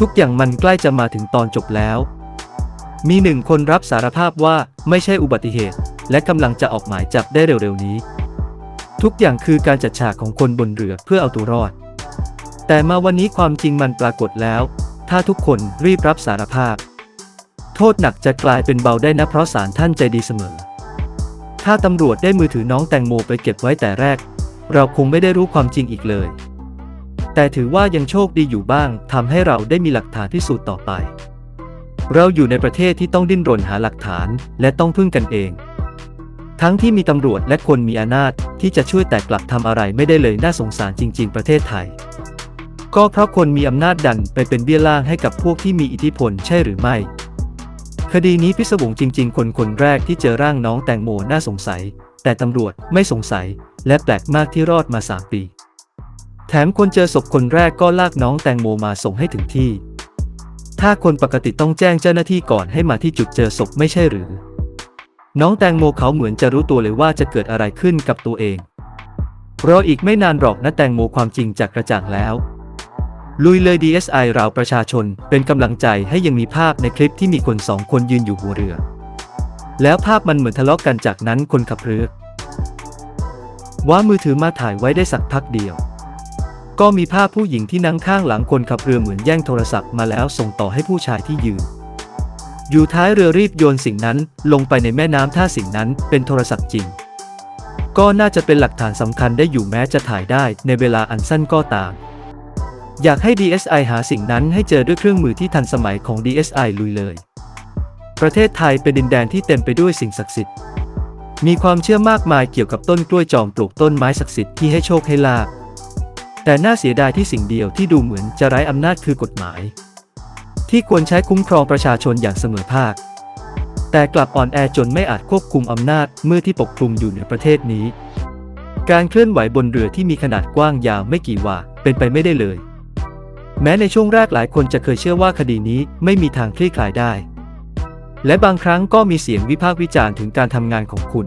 ทุกอย่างมันใกล้จะมาถึงตอนจบแล้ว มีหนึ่งคนรับสารภาพว่าไม่ใช่อุบัติเหตุ และกำลังจะออกหมายจับได้เร็วๆนี้ ทุกอย่างคือการจัดฉากของคนบนเรือเพื่อเอาตัวรอด แต่มาวันนี้ความจริงมันปรากฏแล้ว ถ้าทุกคนรีบรับสารภาพ โทษหนักจะกลายเป็นเบาได้นะเพราะศาลท่านใจดีเสมอ ถ้าตำรวจได้มือถือน้องแตงโมไปเก็บไว้แต่แรก เราคงไม่ได้รู้ความจริงอีกเลย แต่ถือว่ายังโชคดีอยู่บ้างทำให้เราได้มีหลักฐานพิสูจน์ต่อไป เราอยู่ในประเทศที่ต้องดิ้นรนหาหลักฐานและต้องพึ่งกันเอง ทั้งที่มีตำรวจและคนมีอำนาจที่จะช่วยแต่กลับทำอะไรไม่ได้เลยน่าสงสารจริง ๆ ประเทศไทย ก็เพราะคนมีอำนาจดันไปเป็นเบี้ยล่างให้กับพวกที่มีอิทธิพลใช่หรือไม่ คดีนี้พิศวงจริง ๆ คนคนแรกที่เจอร่างน้องแตงโมน่าสงสัย แต่ตำรวจไม่สงสัย และแปลกมากที่รอดมาสามปี ถมคนเจอศพคนแรกก็ลากน้องแตงโมมาส่งให้ถึงที่ ถ้าคนปกติต้องแจ้งเจ้าหน้าที่ก่อนให้มาที่จุดเจอศพไม่ใช่หรือ น้องแตงโมเขาเหมือนจะรู้ตัวเลยว่าจะเกิดอะไรขึ้นกับตัวเอง รออีกไม่นานหรอกนะแตงโมความจริงจากกระจ่างแล้ว ลุยเลย DSI ราวประชาชนเป็นกำลังใจให้ยังมีภาพในคลิปที่มีคนสองคนยืนอยู่หัวเรือ แล้วภาพมันเหมือนทะเลาะกันจากนั้นคนขับเรือว่ามือถือมาถ่ายไว้ได้สักพักเดียว ก็มีภาพผู้หญิงที่นั่งข้างหลังคนขับเรือเหมือนแย่งโทรศัพท์มาแล้วส่งต่อให้ผู้ชายที่ยืนอยู่ท้ายเรือรีบโยนสิ่งนั้นลงไปในแม่น้ำถ้าสิ่งนั้นเป็นโทรศัพท์จริง ก็น่าจะเป็นหลักฐานสำคัญได้อยู่แม้จะถ่ายได้ในเวลาอันสั้นก็ตาม อยากให้ DSI หาสิ่งนั้นให้เจอด้วยเครื่องมือที่ทันสมัยของ DSI ลุยเลย ประเทศไทยเป็นดินแดนที่เต็มไปด้วยสิ่งศักดิ์สิทธิ์ มีความเชื่อมากมายเกี่ยวกับต้นกล้วยจอมปลูกต้นไม้ศักดิ์สิทธิ์ที่ให้โชคให้ลาภ แต่น่าเสียดายที่สิ่งเดียวที่ดูเหมือนจะไร้อำนาจคือกฎหมาย ที่ควรใช้คุ้มครองประชาชนอย่างเสมอภาค แต่กลับอ่อนแอจนไม่อาจควบคุมอำนาจเมื่อที่ปกคลุมอยู่ในประเทศนี้ การเคลื่อนไหวบนเรือที่มีขนาดกว้างยาวไม่กี่วาเป็นไปไม่ได้เลย แม้ในช่วงแรกหลายคนจะเคยเชื่อว่าคดีนี้ไม่มีทางคลี่คลายได้ และบางครั้งก็มีเสียงวิพากษ์วิจารณ์ถึงการทำงานของคุณ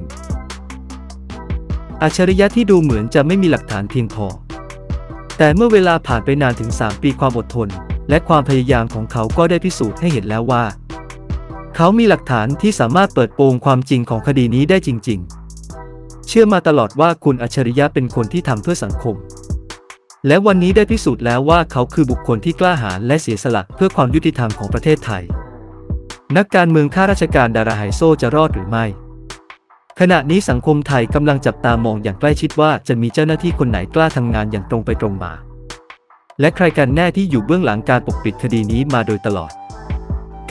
อัจฉริยะที่ดูเหมือนจะไม่มีหลักฐานเพียงพอ แต่เมื่อเวลาผ่านไปนานถึง 3 ปีความอดทน และความพยายามของเขาก็ได้พิสูจน์ให้เห็นแล้วว่า เขามีหลักฐานที่สามารถเปิดโปงความจริงของคดีนี้ได้จริง ๆ เชื่อมาตลอดว่าคุณอัจฉริยะเป็นคนที่ทำเพื่อสังคม และวันนี้ได้พิสูจน์แล้วว่าเขาคือบุคคลที่กล้าหาญและเสียสละเพื่อความยุติธรรมของประเทศไทย นักการเมืองข้าราชการดาราไฮโซจะรอดหรือไม่ ขณะนี้สังคมไทยกำลังจับตามองอย่างใกล้ชิดว่าจะมีเจ้าหน้าที่คนไหนกล้าทำงานอย่างตรงไปตรงมา และใครกันแน่ที่อยู่เบื้องหลังการปกปิดคดีนี้มาโดยตลอด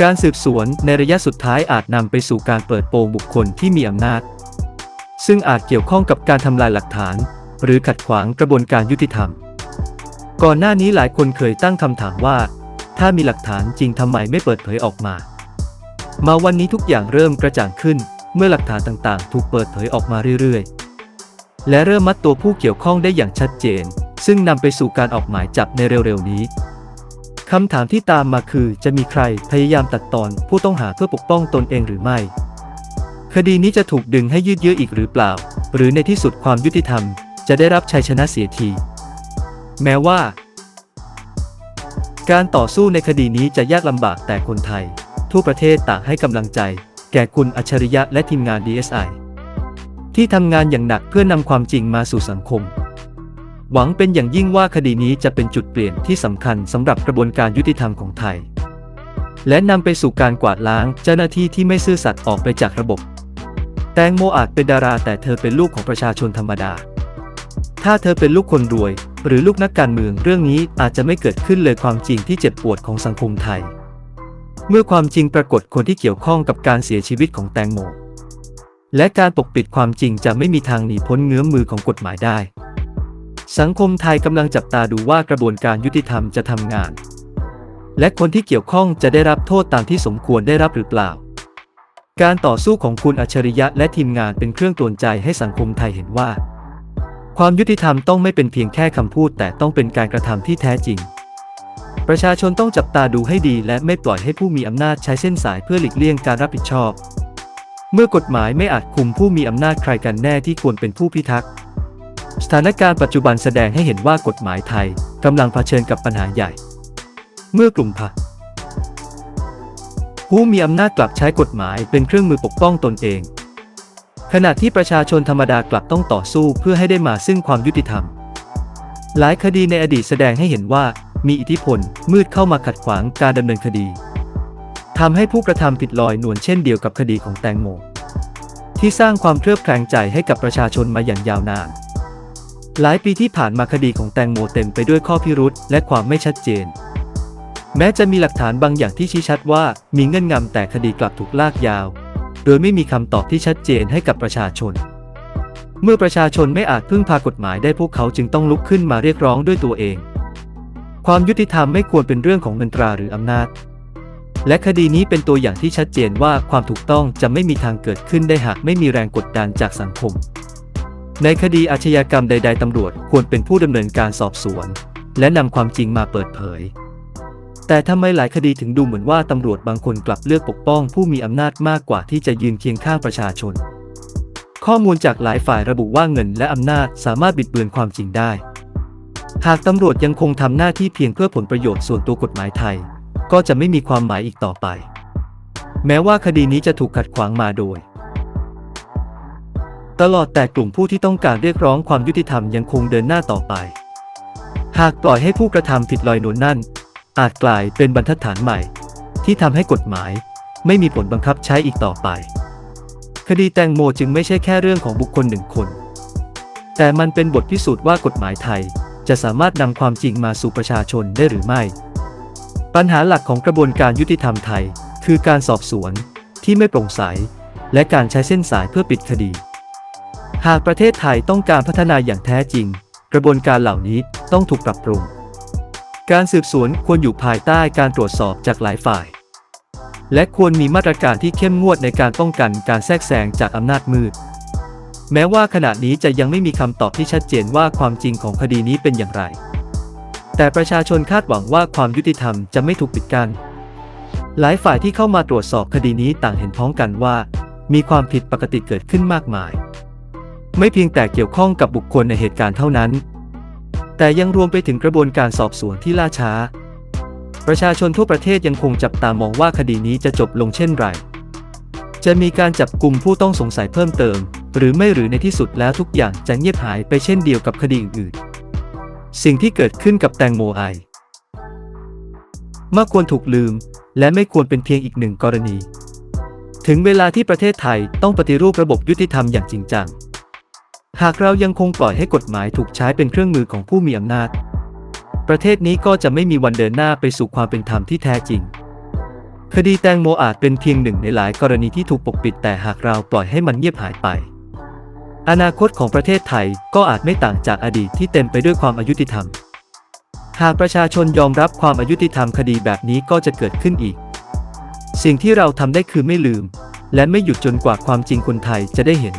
การสืบสวนในระยะสุดท้ายอาจนำไปสู่การเปิดโปงบุคคลที่มีอำนาจ ซึ่งอาจเกี่ยวข้องกับการทำลายหลักฐาน หรือขัดขวางกระบวนการยุติธรรม ก่อนหน้านี้หลายคนเคยตั้งคำถามว่า ถ้ามีหลักฐานจริงทำไมไม่เปิดเผยออกมา มาวันนี้ทุกอย่างเริ่มกระจ่างขึ้น เมื่อหลักฐานต่างๆ ถูกเปิดเผยออกมาเรื่อยๆ และเริ่มมัดตัวผู้เกี่ยวข้องได้อย่างชัดเจน ซึ่งนำไปสู่การออกหมายจับในเร็วๆนี้คำถามที่ตามมาคือจะมีใครพยายามตัดตอนผู้ต้องหาเพื่อปกป้องตนเองหรือไม่ คดีนี้จะถูกดึงให้ยืดเยื้ออีกหรือเปล่า หรือในที่สุดความยุติธรรม จะได้รับชัยชนะเสียที แม้ว่า การต่อสู้ในคดีนี้จะยากลำบากแต่คนไทย ทั่วประเทศต่างให้กำลังใจ แก่คุณอัจฉริยะและทีมงาน DSI ที่ทำงานอย่างหนักเพื่อนำความจริงมาสู่สังคม หวังเป็นอย่างยิ่งว่าคดีนี้จะเป็นจุดเปลี่ยนที่สำคัญสำหรับกระบวนการยุติธรรมของไทย และนำไปสู่การกวาดล้างเจ้าหน้าที่ที่ไม่ซื่อสัตย์ออกไปจากระบบ แตงโมอาจเป็นดาราแต่เธอเป็นลูกของประชาชนธรรมดา ถ้าเธอเป็นลูกคนรวย หรือลูกนักการเมืองเรื่องนี้อาจจะไม่เกิดขึ้นเลยความจริงที่เจ็บปวดของสังคมไทย เมื่อความจริงปรากฏคนที่เกี่ยวข้องกับการเสียชีวิตของแตงโม และการปกปิดความจริงจะไม่มีทางหนีพ้นเงื้อมมือของกฎหมายได้ สังคมไทยกำลังจับตาดูว่ากระบวนการยุติธรรมจะทำงาน และคนที่เกี่ยวข้องจะได้รับโทษตามที่สมควรได้รับหรือเปล่า การต่อสู้ของคุณอัจฉริยะและทีมงานเป็นเครื่องตวนใจให้สังคมไทยเห็นว่า ความยุติธรรมต้องไม่เป็นเพียงแค่คำพูดแต่ต้องเป็นการกระทำที่แท้จริง ประชาชนต้องจับตาดูให้ดีและไม่ปล่อยให้ผู้มีอำนาจใช้เส้นสายเพื่อหลีกเลี่ยงการรับผิดชอบ เมื่อกฎหมายไม่อาจคุมผู้มีอำนาจใครกันแน่ที่ควรเป็นผู้พิทักษ์ สถานการณ์ปัจจุบันแสดงให้เห็นว่ากฎหมายไทยกำลังเผชิญกับปัญหาใหญ่ เมื่อกลุ่มพรรคผู้มีอำนาจกลับใช้กฎหมายเป็นเครื่องมือปกป้องตนเอง ขณะที่ประชาชนธรรมดากลับต้องต่อสู้เพื่อให้ได้มาซึ่งความยุติธรรม หลายคดีในอดีตแสดงให้เห็นว่า มีอิทธิพล มืดเข้ามาขัดขวางการดำเนินคดีทำให้ผู้กระทำผิดลอยนวลเช่นเดียวกับคดีของแตงโม ที่สร้างความเครือบแคลงใจให้กับประชาชนมาอย่างยาวนาน หลายปีที่ผ่านมาคดีของแตงโมเต็มไปด้วยข้อพิรุษและความไม่ชัดเจน แม้จะมีหลักฐานบางอย่างที่ชี้ชัดว่ามีเงื่อนงำแต่คดีกลับถูกลากยาว โดยไม่มีคำตอบที่ชัดเจนให้กับประชาชน เมื่อประชาชนไม่อาจพึ่งพากฎหมายได้พวกเขาจึงต้องลุกขึ้นมาเรียกร้องด้วยตัวเอง ความยุติธรรมไม่ควรเป็นเรื่องของเงินตราหรืออำนาจ และคดีนี้เป็นตัวอย่างที่ชัดเจนว่าความถูกต้องจะไม่มีทางเกิดขึ้นได้หากไม่มีแรงกดดันจากสังคม ในคดีอาชญากรรมใด ๆตำรวจควรเป็นผู้ดำเนินการสอบสวน และนำความจริงมาเปิดเผย แต่ทำไมหลายคดีถึงดูเหมือนว่าตำรวจบางคนกลับเลือกปกป้องผู้มีอำนาจมากกว่าที่จะยืนเคียงข้างประชาชน ข้อมูลจากหลายฝ่ายระบุว่าเงินและอำนาจสามารถบิดเบือนความจริงได้ หากตำรวจยังคงทำหน้าที่เพียงเพื่อผลประโยชน์ส่วนตัวกฎหมายไทย ก็จะไม่มีความหมายอีกต่อไป แม้ว่าคดีนี้จะถูกขัดขวางมาโดย ตลอดแต่กลุ่มผู้ที่ต้องการเรียกร้องความยุติธรรมยังคงเดินหน้าต่อไป หากปล่อยให้ผู้กระทำผิดลอยนวลนั่น อาจกลายเป็นบรรทัดฐานใหม่ ที่ทำให้กฎหมาย ไม่มีผลบังคับใช้อีกต่อไป คดีแตงโมจึงไม่ใช่แค่เรื่องของบุคคลหนึ่งคน แต่มันเป็นบทพิสูจน์ว่ากฎหมายไทย จะสามารถนำความจริงมาสู่ประชาชนได้หรือไม่ ปัญหาหลักของกระบวนการยุติธรรมไทย คือการสอบสวนที่ไม่โปร่งใส และการใช้เส้นสายเพื่อปิดคดี หากประเทศไทยต้องการพัฒนาอย่างแท้จริง กระบวนการเหล่านี้ต้องถูกปรับปรุง การสืบสวนควรอยู่ภายใต้การตรวจสอบจากหลายฝ่าย และควรมีมาตรการที่เข้มงวดในการป้องกันการแทรกแซงจากอำนาจมืด แม้ว่าขณะนี้จะยังไม่มีคำตอบที่ชัดเจนว่าความจริงของคดีนี้เป็นอย่างไร แต่ประชาชนคาดหวังว่าความยุติธรรมจะไม่ถูกปิดกัน้นหลายฝ่ายที่เข้ามาตรวจสอบคดีนี้ต่างเห็นพ้องกันว่า มีความผิดปกติเกิดขึ้นมากมาย ไม่เพียงแต่เกี่ยวข้องกับบุคคลในเหตุการณ์เท่านั้น แต่ยังรวมไปถึงกระบวนการสอบสวนที่ล่าช้า ประชาชนทั่วประเทศยังคงจับตามองว่าคดีนี้จะจบลงเช่นไร จะมีการจับกลุ่มผู้ต้องสงสัยเพิ่มเติม หรือไม่หรือในที่สุดแล้วทุกอย่างจะเงียบหายไปเช่นเดียวกับคดีอื่นๆ สิ่งที่เกิดขึ้นกับแตงโมไอไม่ควรถูกลืม และไม่ควรเป็นเพียงอีกหนึ่งกรณี ถึงเวลาที่ประเทศไทยต้องปฏิรูประบบยุติธรรมอย่างจริงจัง หากเรายังคงปล่อยให้กฎหมายถูกใช้เป็นเครื่องมือของผู้มีอำนาจ ประเทศนี้ก็จะไม่มีวันเดินหน้าไปสู่ความเป็นธรรมที่แท้จริง คดีแตงโมอาจเป็นเพียงหนึ่งในหลายกรณีที่ถูกปกปิดแต่หากเราปล่อยให้มันเงียบหายไป อนาคตของประเทศไทยก็อาจไม่ต่างจากอดีตที่เต็มไปด้วยความอายุติธรรม หากประชาชนยอมรับความอายุติธรรมคดีแบบนี้ก็จะเกิดขึ้นอีก สิ่งที่เราทำได้คือไม่ลืม และไม่หยุดจนกว่าความจริงคนไทยจะได้เห็น